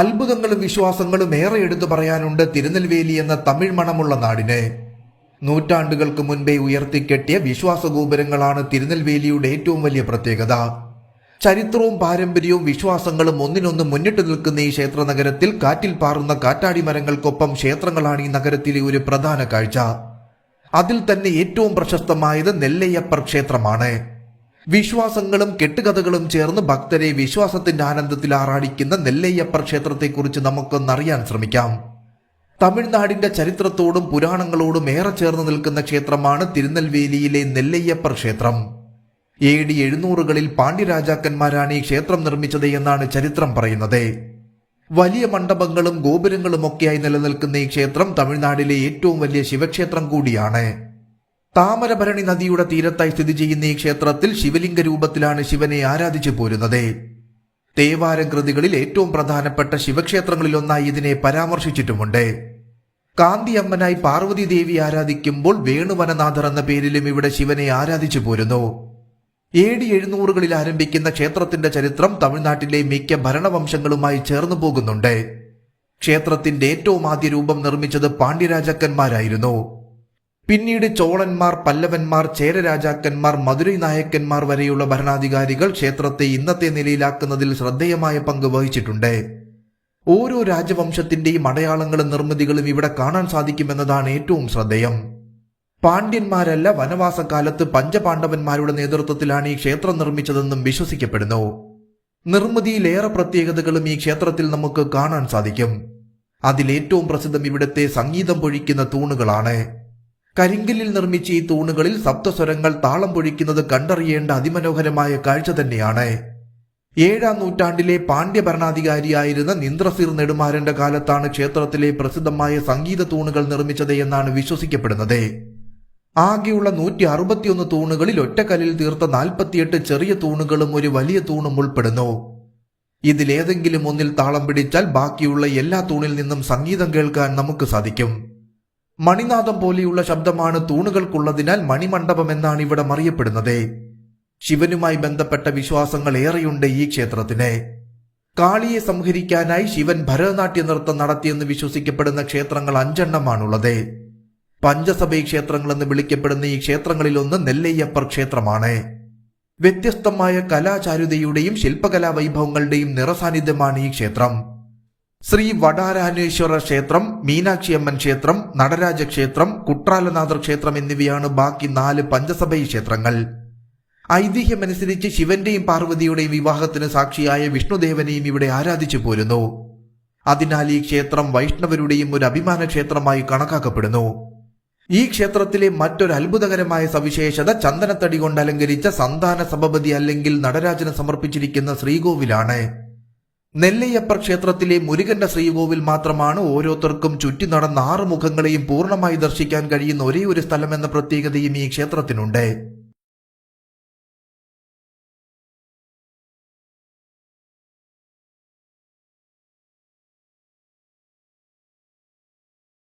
അത്ഭുതങ്ങളും വിശ്വാസങ്ങളും ഏറെ എടുത്തു പറയാനുണ്ട് തിരുനെൽവേലി എന്ന തമിഴ് മണമുള്ള നാടിന്. നൂറ്റാണ്ടുകൾക്ക് മുൻപേ ഉയർത്തിക്കെട്ടിയ വിശ്വാസ ഗോപുരങ്ങളാണ് തിരുനെൽവേലിയുടെ ഏറ്റവും വലിയ പ്രത്യേകത. ചരിത്രവും പാരമ്പര്യവും വിശ്വാസങ്ങളും ഒന്നിനൊന്ന് മുന്നിട്ട് നിൽക്കുന്ന ഈ ക്ഷേത്ര നഗരത്തിൽ കാറ്റിൽ പാറുന്ന കാറ്റാടി മരങ്ങൾക്കൊപ്പം ക്ഷേത്രങ്ങളാണ് ഈ നഗരത്തിലെ ഒരു പ്രധാന കാഴ്ച. അതിൽ തന്നെ ഏറ്റവും പ്രശസ്തമായത് നെല്ലയ്യപ്പർ ക്ഷേത്രമാണ്. വിശ്വാസങ്ങളും കെട്ടുകഥകളും ചേർന്ന് ഭക്തരെ വിശ്വാസത്തിന്റെ ആനന്ദത്തിൽ ആറാടിക്കുന്ന നെല്ലയ്യപ്പർ ക്ഷേത്രത്തെക്കുറിച്ച് നമുക്കൊന്നറിയാൻ ശ്രമിക്കാം. തമിഴ്നാടിന്റെ ചരിത്രത്തോടും പുരാണങ്ങളോടും ഏറെ ചേർന്ന് നിൽക്കുന്ന ക്ഷേത്രമാണ് തിരുനെൽവേലിയിലെ നെല്ലയ്യപ്പർ ക്ഷേത്രം. എ ഡി എഴുന്നൂറുകളിൽ പാണ്ഡ്യരാജാക്കന്മാരാണ് ഈ ക്ഷേത്രം നിർമ്മിച്ചത് എന്നാണ് ചരിത്രം പറയുന്നത്. വലിയ മണ്ഡപങ്ങളും ഗോപുരങ്ങളും ഒക്കെയായി നിലനിൽക്കുന്ന ഈ ക്ഷേത്രം തമിഴ്നാടിലെ ഏറ്റവും വലിയ ശിവക്ഷേത്രം കൂടിയാണ്. താമരഭരണി നദിയുടെ തീരത്തായി സ്ഥിതി ചെയ്യുന്ന ഈ ക്ഷേത്രത്തിൽ ശിവലിംഗ രൂപത്തിലാണ് ശിവനെ ആരാധിച്ചു പോരുന്നത്. തേവാരം കൃതികളിൽ ഏറ്റവും പ്രധാനപ്പെട്ട ശിവക്ഷേത്രങ്ങളിലൊന്നായി ഇതിനെ പരാമർശിച്ചിട്ടുമുണ്ട്. കാന്തിയമ്മനായി പാർവതി ദേവി ആരാധിക്കുമ്പോൾ വേണുവനനാഥർ എന്ന പേരിലും ഇവിടെ ശിവനെ ആരാധിച്ചു പോരുന്നു. ഡി എഴുന്നൂറുകളിൽ ആരംഭിക്കുന്ന ക്ഷേത്രത്തിന്റെ ചരിത്രം തമിഴ്നാട്ടിലെ മിക്ക ഭരണവംശങ്ങളുമായി ചേർന്നു പോകുന്നുണ്ട്. ക്ഷേത്രത്തിന്റെ ഏറ്റവും ആദ്യ രൂപം നിർമ്മിച്ചത് പാണ്ഡ്യരാജാക്കന്മാരായിരുന്നു. പിന്നീട് ചോളന്മാർ പല്ലവന്മാർ ചേരരാജാക്കന്മാർ മധുരൈ നായക്കന്മാർ വരെയുള്ള ഭരണാധികാരികൾ ക്ഷേത്രത്തെ ഇന്നത്തെ നിലയിലാക്കുന്നതിൽ ശ്രദ്ധേയമായ പങ്ക് വഹിച്ചിട്ടുണ്ട്. ഓരോ രാജവംശത്തിന്റെയും അടയാളങ്ങളും നിർമ്മിതികളും ഇവിടെ കാണാൻ സാധിക്കുമെന്നതാണ് ഏറ്റവും ശ്രദ്ധേയം. പാണ്ഡ്യന്മാരല്ല വനവാസകാലത്ത് പഞ്ചപാണ്ഡവന്മാരുടെ നേതൃത്വത്തിലാണ് ഈ ക്ഷേത്രം നിർമ്മിച്ചതെന്നും വിശ്വസിക്കപ്പെടുന്നു. നിർമ്മിതിയിലേറെ പ്രത്യേകതകളും ഈ ക്ഷേത്രത്തിൽ നമുക്ക് കാണാൻ സാധിക്കും. അതിലേറ്റവും പ്രസിദ്ധം ഇവിടുത്തെ സംഗീതം പൊഴിക്കുന്ന തൂണുകളാണ്. കരിങ്കല്ലിൽ നിർമ്മിച്ച ഈ തൂണുകളിൽ സപ്തസ്വരങ്ങൾ താളം പൊഴിക്കുന്നത് കണ്ടറിയേണ്ട അതിമനോഹരമായ കാഴ്ച തന്നെയാണ്. ഏഴാം നൂറ്റാണ്ടിലെ പാണ്ഡ്യ ഭരണാധികാരിയായിരുന്ന നിന്ദ്രസിർ നെടുമാരന്റെ കാലത്താണ് ക്ഷേത്രത്തിലെ പ്രസിദ്ധമായ സംഗീത തൂണുകൾ നിർമ്മിച്ചത് എന്നാണ് വിശ്വസിക്കപ്പെടുന്നത്. ആകെയുള്ള നൂറ്റി അറുപത്തിയൊന്ന് തൂണുകളിൽ ഒറ്റക്കല്ലിൽ തീർത്ത നാൽപ്പത്തിയെട്ട് ചെറിയ തൂണുകളും ഒരു വലിയ തൂണും ഉൾപ്പെടുന്നു. ഇതിലേതെങ്കിലും ഒന്നിൽ താളം പിടിച്ചാൽ ബാക്കിയുള്ള എല്ലാ തൂണിൽ നിന്നും സംഗീതം കേൾക്കാൻ നമുക്ക് സാധിക്കും. മണിനാദം പോലെയുള്ള ശബ്ദമാണ് തൂണുകൾക്കുള്ളതിനാൽ മണിമണ്ഡപം എന്നാണ് ഇവിടെ അറിയപ്പെടുന്നത് ശിവനുമായി ബന്ധപ്പെട്ട വിശ്വാസങ്ങൾ ഏറെയുണ്ട് ഈ ക്ഷേത്രത്തിന്. കാളിയെ സംഹരിക്കാനായി ശിവൻ ഭരതനാട്യ നൃത്തം നടത്തിയെന്ന് വിശ്വസിക്കപ്പെടുന്ന ക്ഷേത്രങ്ങൾ അഞ്ചെണ്ണമാണുള്ളത്. പഞ്ചസഭൈ ക്ഷേത്രങ്ങൾ എന്ന് വിളിക്കപ്പെടുന്ന ഈ ക്ഷേത്രങ്ങളിലൊന്ന് നെല്ലയ്യപ്പർ ക്ഷേത്രമാണ്. വ്യത്യസ്തമായ കലാചാരുതയുടെയും ശില്പകലാ വൈഭവങ്ങളുടെയും നിറസാന്നിധ്യമാണ് ഈ ക്ഷേത്രം. ശ്രീ വടാരാനേശ്വര ക്ഷേത്രം മീനാക്ഷിയമ്മൻ ക്ഷേത്രം നടരാജ ക്ഷേത്രം കുട്രാലനാഥർ ക്ഷേത്രം എന്നിവയാണ് ബാക്കി നാല് പഞ്ചസഭൈ ക്ഷേത്രങ്ങൾ. ഐതിഹ്യമനുസരിച്ച് ശിവന്റെയും പാർവതിയുടെയും വിവാഹത്തിന് സാക്ഷിയായ വിഷ്ണുദേവനെയും ഇവിടെ ആരാധിച്ചു പോരുന്നു. അതിനാൽ ഈ ക്ഷേത്രം വൈഷ്ണവരുടെയും ഒരു അഭിമാന ക്ഷേത്രമായി കണക്കാക്കപ്പെടുന്നു. ഈ ക്ഷേത്രത്തിലെ മറ്റൊരു അത്ഭുതകരമായ സവിശേഷത ചന്ദനത്തടി കൊണ്ട് അലങ്കരിച്ച സന്താന സഭപതി അല്ലെങ്കിൽ നടരാജന് സമർപ്പിച്ചിരിക്കുന്ന ശ്രീകോവിലാണ്. നെല്ലയ്യപ്പർ ക്ഷേത്രത്തിലെ മുരുകന്റെ ശ്രീകോവിൽ മാത്രമാണ് ഓരോരുത്തർക്കും ചുറ്റി നടന്ന ആറ് മുഖങ്ങളെയും പൂർണമായി ദർശിക്കാൻ കഴിയുന്ന ഒരേ ഒരു സ്ഥലമെന്ന പ്രത്യേകതയും ഈ ക്ഷേത്രത്തിനുണ്ട്.